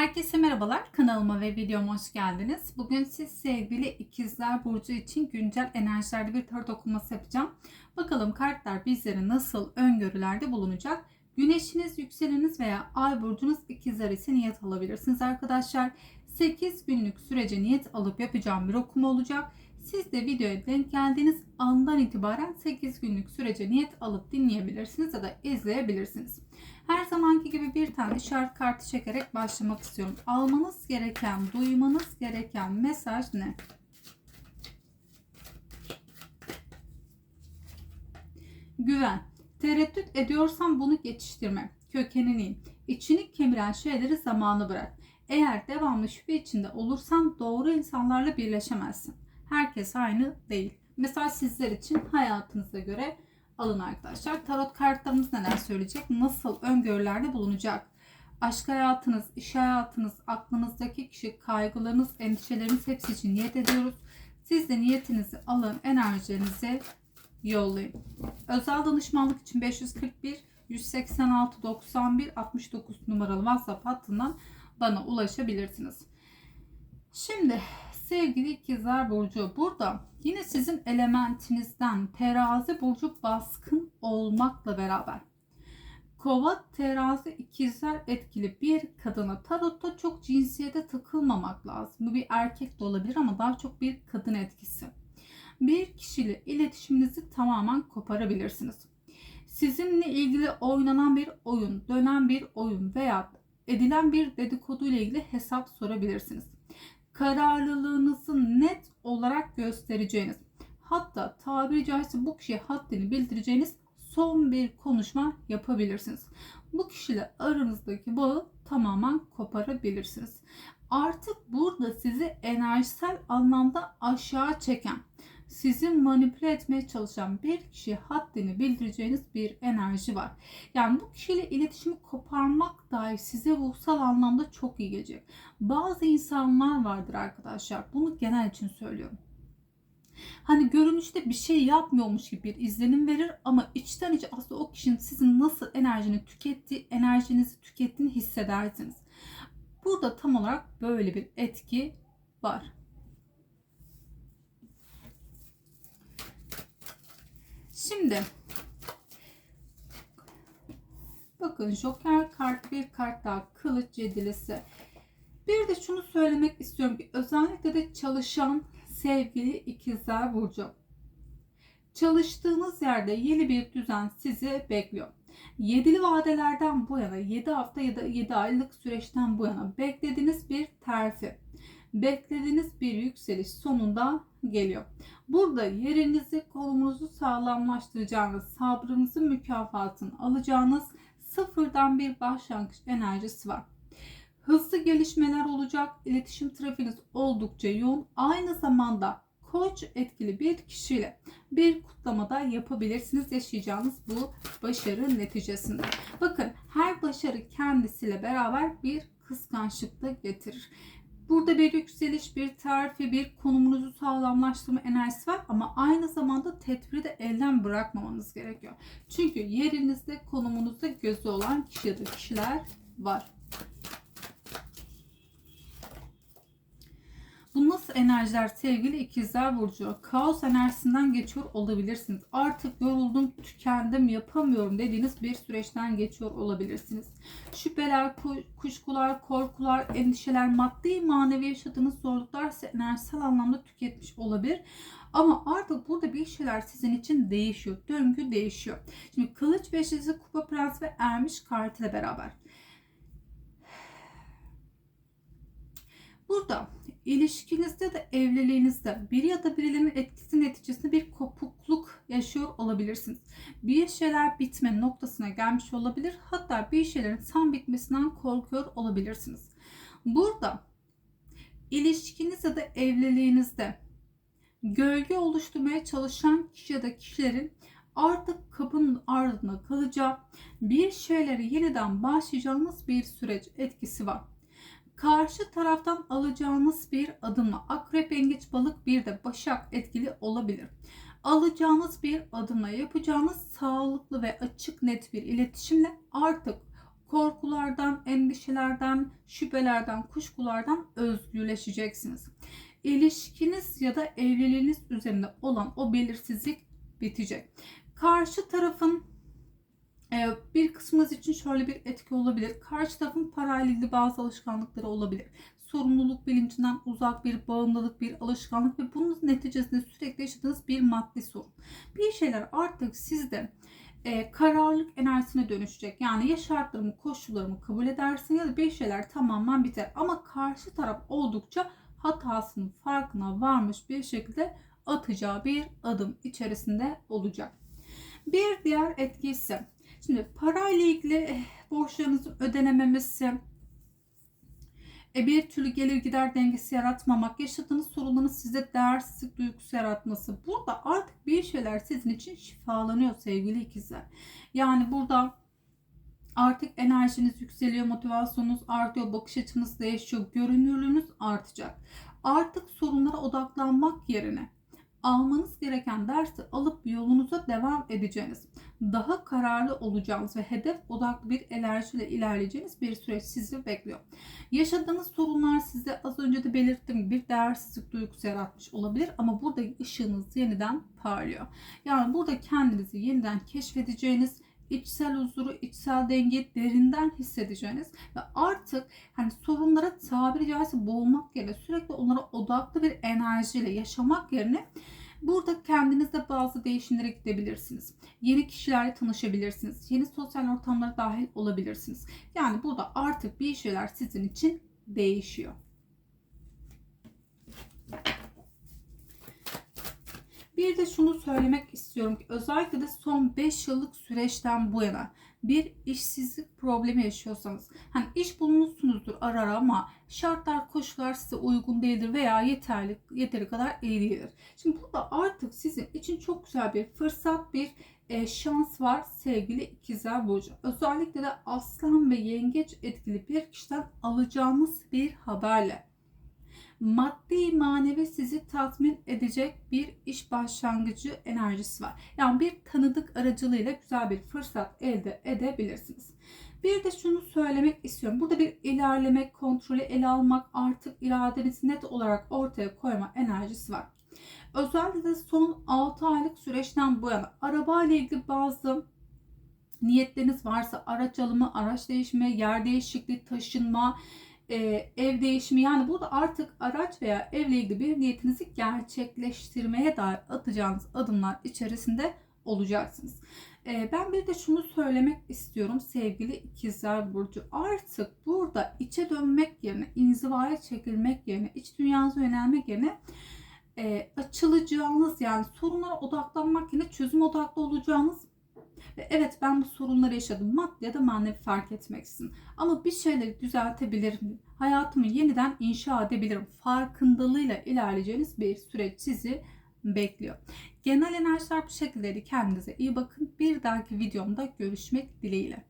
Herkese merhabalar. Kanalıma ve videoma hoş geldiniz. Bugün siz sevgili ikizler burcu için güncel enerjilerde bir tarot okuması yapacağım. Bakalım kartlar bizlere nasıl öngörülerde bulunacak. Güneşiniz, yükseleniniz veya ay burcunuz ikizler için niyet alabilirsiniz arkadaşlar. 8 günlük sürece niyet alıp yapacağım bir okuma olacak. Siz de videoya denk geldiğiniz andan itibaren 8 günlük sürece niyet alıp dinleyebilirsiniz ya da izleyebilirsiniz. Her zamanki gibi bir tane işaret kartı çekerek başlamak istiyorum. Almanız gereken, duymanız gereken mesaj ne? Güven. Tereddüt ediyorsan bunu geçiştirme. Kökenini in. İçini kemiren şeyleri zamanı bırak. Eğer devamlı şüphe içinde olursan doğru insanlarla birleşemezsin. Herkes aynı değil. Mesela sizler için hayatınıza göre alın arkadaşlar. Tarot kartlarımız neler söyleyecek? Nasıl öngörülerde bulunacak? Aşk hayatınız, iş hayatınız, aklınızdaki kişi, kaygılarınız, endişeleriniz hepsi için niyet ediyoruz. Siz de niyetinizi alın, enerjilerinizi yollayın. Özel danışmanlık için 541 186 91 69 numaralı WhatsApp hattından bana ulaşabilirsiniz. Şimdi sevgili ikizler burcu burada yine sizin elementinizden terazi burcu baskın olmakla beraber kova terazi ikizler etkili bir kadına tarotta çok cinsiyete takılmamak lazım. Bu bir erkek de olabilir ama daha çok bir kadın etkisi. Bir kişiyle iletişiminizi tamamen koparabilirsiniz. Sizinle ilgili oynanan bir oyun, dönen bir oyun veya edilen bir dedikodu ile ilgili hesap sorabilirsiniz kararlılığınızı net olarak göstereceğiniz hatta tabiri caizse bu kişiye haddini bildireceğiniz son bir konuşma yapabilirsiniz. Bu kişiyle aranızdaki bağı tamamen koparabilirsiniz. Artık burada sizi enerjisel anlamda aşağı çeken, sizi manipüle etmeye çalışan bir kişi haddini bildireceğiniz bir enerji var. Yani bu kişiyle iletişimi koparmak dahi size ruhsal anlamda çok iyi gelecek. Bazı insanlar vardır arkadaşlar. Bunu genel için söylüyorum. Hani görünüşte bir şey yapmıyormuş gibi bir izlenim verir ama içten içe aslında o kişinin sizin nasıl enerjini tükettiği, enerjinizi tükettiğini hissedersiniz. Burada tam olarak böyle bir etki var. Şimdi bakın Joker kart bir kart daha kılıç yedilisi. Bir de şunu söylemek istiyorum ki özellikle de çalışan sevgili ikizler burcu. Çalıştığınız yerde yeni bir düzen sizi bekliyor. Yedili vadelerden bu yana 7 hafta ya da 7 aylık süreçten bu yana beklediğiniz bir terfi, beklediğiniz bir yükseliş sonunda geliyor. Burada yerinizi konumunuzu sağlamlaştıracağınız, sabrınızın mükafatını alacağınız sıfırdan bir başlangıç enerjisi var. Hızlı gelişmeler olacak. İletişim trafiğiniz oldukça yoğun. Aynı zamanda koç etkili bir kişiyle bir kutlamada yapabilirsiniz yaşayacağınız bu başarı neticesinde. Bakın her başarı kendisiyle beraber bir kıskançlık da getirir. Burada bir yükseliş, bir terfi, bir konumunuzu sağlamlaştırma enerjisi var ama aynı zamanda tedbiri de elden bırakmamanız gerekiyor. Çünkü yerinizde, konumunuzda gözü olan kişi ya da kişiler var. Enerjiler sevgili ikizler burcu? Kaos enerjisinden geçiyor olabilirsiniz. Artık yoruldum, tükendim, yapamıyorum dediğiniz bir süreçten geçiyor olabilirsiniz. Şüpheler, kuşkular, korkular, endişeler, maddi manevi yaşadığınız zorluklar size enerjisel anlamda tüketmiş olabilir. Ama artık burada bir şeyler sizin için değişiyor. Döngü değişiyor. Şimdi kılıç beşlisi, kupa prens ve ermiş kartıyla beraber. Burada ilişkinizde de evliliğinizde bir ya da birilerinin etkisi neticesinde bir kopukluk yaşıyor olabilirsiniz. Bir şeyler bitme noktasına gelmiş olabilir. Hatta bir şeylerin tam bitmesinden korkuyor olabilirsiniz. Burada ilişkinizde da evliliğinizde gölge oluşturmaya çalışan kişi ya da kişilerin artık kapının ardında kalacağı bir şeyleri yeniden başlayacağınız bir süreç etkisi var karşı taraftan alacağınız bir adımla akrep, yengeç, balık bir de başak etkili olabilir. Alacağınız bir adımla yapacağınız sağlıklı ve açık net bir iletişimle artık Korkulardan, endişelerden, şüphelerden, kuşkulardan özgürleşeceksiniz. İlişkiniz ya da evliliğiniz üzerinde olan o belirsizlik bitecek. Karşı tarafın bir kısmınız için şöyle bir etki olabilir. Karşı tarafın parayla ilgili bazı alışkanlıkları olabilir. Sorumluluk bilincinden uzak bir bağımlılık, bir alışkanlık ve bunun neticesinde sürekli yaşadığınız bir maddi sorun. Bir şeyler artık sizde e, kararlılık enerjisine dönüşecek. Yani ya şartlarımı, koşullarımı kabul edersin ya da bir şeyler tamamen biter. Ama karşı taraf oldukça hatasının farkına varmış bir şekilde atacağı bir adım içerisinde olacak. Bir diğer etki ise şimdi parayla ilgili eh, borçlarınızın ödenememesi, e, bir türlü gelir gider dengesi yaratmamak, yaşadığınız sorunların size değersizlik duygusu yaratması. Burada artık bir şeyler sizin için şifalanıyor sevgili ikizler. Yani burada artık enerjiniz yükseliyor, motivasyonunuz artıyor, bakış açınız değişiyor, görünürlüğünüz artacak. Artık sorunlara odaklanmak yerine almanız gereken dersi alıp yolunuza devam edeceğiniz, daha kararlı olacağınız ve hedef odaklı bir enerjiyle ilerleyeceğiniz bir süreç sizi bekliyor. Yaşadığınız sorunlar size az önce de belirttiğim gibi bir değersizlik duygusu yaratmış olabilir ama burada ışığınız yeniden parlıyor. Yani burada kendinizi yeniden keşfedeceğiniz, içsel huzuru, içsel dengeyi derinden hissedeceğiniz ve artık hani sorunlara tabiri caizse boğulmak yerine sürekli onlara odaklı bir enerjiyle yaşamak yerine Burada kendinizde bazı değişimlere gidebilirsiniz. Yeni kişilerle tanışabilirsiniz. Yeni sosyal ortamlara dahil olabilirsiniz. Yani burada artık bir şeyler sizin için değişiyor. Bir de şunu söylemek istiyorum ki özellikle de son 5 yıllık süreçten bu yana bir işsizlik problemi yaşıyorsanız hani iş bulmuşsunuzdur ara ara ama şartlar koşullar size uygun değildir veya yeterli yeteri kadar iyi değildir. Şimdi burada artık sizin için çok güzel bir fırsat bir e, şans var sevgili ikizler burcu. Özellikle de aslan ve yengeç etkili bir kişiden alacağımız bir haberle maddi manevi sizi tatmin edecek bir iş başlangıcı enerjisi var. Yani bir tanıdık aracılığıyla güzel bir fırsat elde edebilirsiniz. Bir de şunu söylemek istiyorum. Burada bir ilerlemek, kontrolü ele almak, artık iradenizi net olarak ortaya koyma enerjisi var. Özellikle de son 6 aylık süreçten bu yana araba ile ilgili bazı niyetleriniz varsa araç alımı, araç değişimi, yer değişikliği, taşınma, e, ev değişimi yani burada artık araç veya evle ilgili bir niyetinizi gerçekleştirmeye dair atacağınız adımlar içerisinde olacaksınız. E, ben bir de şunu söylemek istiyorum sevgili ikizler burcu. Artık burada içe dönmek yerine, inzivaya çekilmek yerine, iç dünyanıza yönelmek yerine e, açılacağınız yani sorunlara odaklanmak yerine çözüm odaklı olacağınız ve evet ben bu sorunları yaşadım. Maddi ya da manevi fark etmeksin. Ama bir şeyleri düzeltebilirim. Hayatımı yeniden inşa edebilirim. Farkındalığıyla ilerleyeceğiniz bir süreç sizi bekliyor. Genel enerjiler bu şekildeydi. Kendinize iyi bakın. Bir dahaki videomda görüşmek dileğiyle.